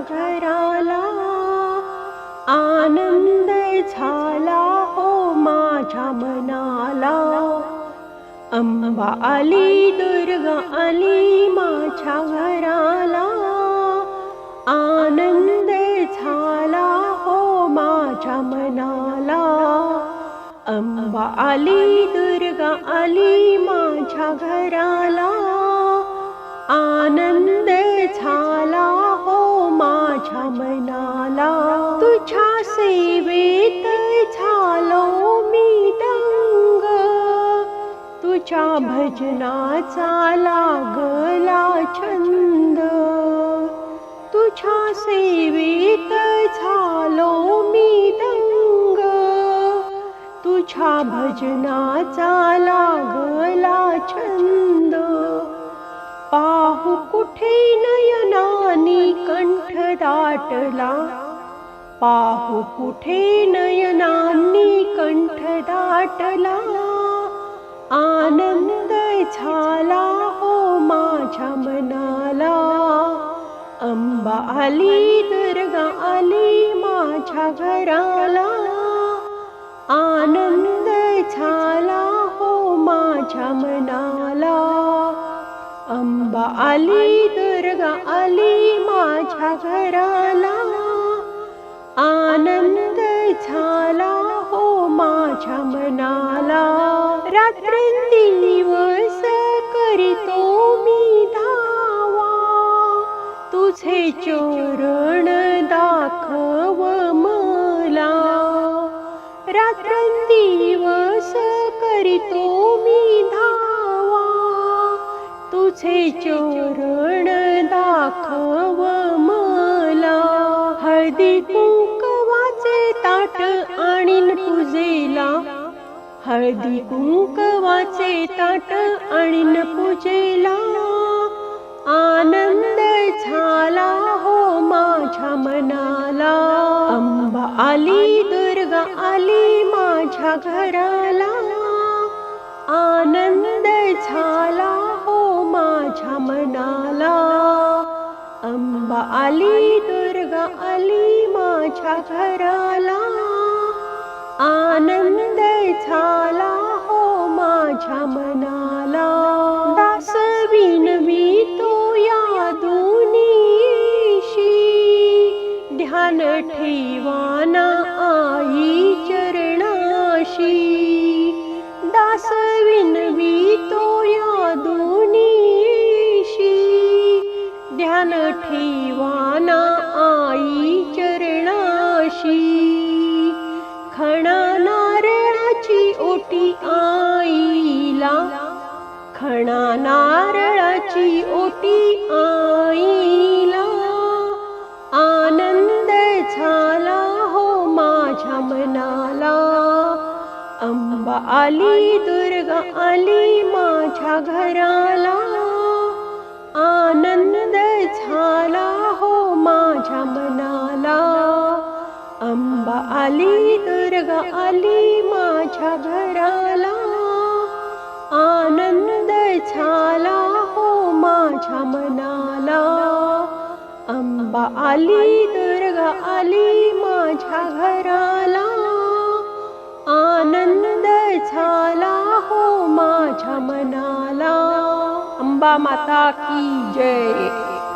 घराला. आनंद झाला हो माझ्या मनाला. अंबा आली दुर्गा आली माझ्या घराला. आनंद झाला हो माझ्या मनाला. अंबा आली दुर्गा आली माझ्या घराला. आनंद मनाला तुझ्या सेवेत झालो मी दंग. तुझ्या भजनाचा लागला छंद. तुझ्या सेवेत झालो मी दंग. तुझ्या भजनाचा लागला छंद. पाहू कुठे न दाटला पाहू कुठे नयनांनी कंठ दाटला. आनंद झाला हो माझ्या मनाला. अंबा आली दुर्गा आली माझ्या घराला. आनंद झाला हो माझ्या मनाला. अंबा आली दुर्गा आली माझ्या घराला. आनंद झाला हो माझ्या मनाला. रात्रंदिवस करीतो मी धावा. तुझे चोरण दाखव मला. रात्रंदिवस करीतो मी धावा. तुझे चोरण दाखव मला. हळदी कुंकवाचे ताट आणीन पूजेला. हळदी कुंकवाचे ताट आणीन पूजेला. आनंद झाला हो माझ्या मनाला. अंबा आली दुर्गा आली माझ्या घराला. आली दुर्गा आली माझ्या घराला. आनंद झाला हो माझ्या मनाला. दास विनवी तो या दुनीशी ध्यान ठेवाना खणा नारळाची ओटी आईला. आनंद झाला हो माझ्या मनाला. अंबा आली दुर्गा आली माझ्या घराला. आनंद झाला हो माझ्या मनाला. अंबा आली दुर्गा आली माझ्या घराला. आनंद झाला हो माझ्या मनाला. अंबा आली दुर्गा आली माझ्या घराला. आनंद झाला हो माझ्या मनाला. अंबा माता की जय.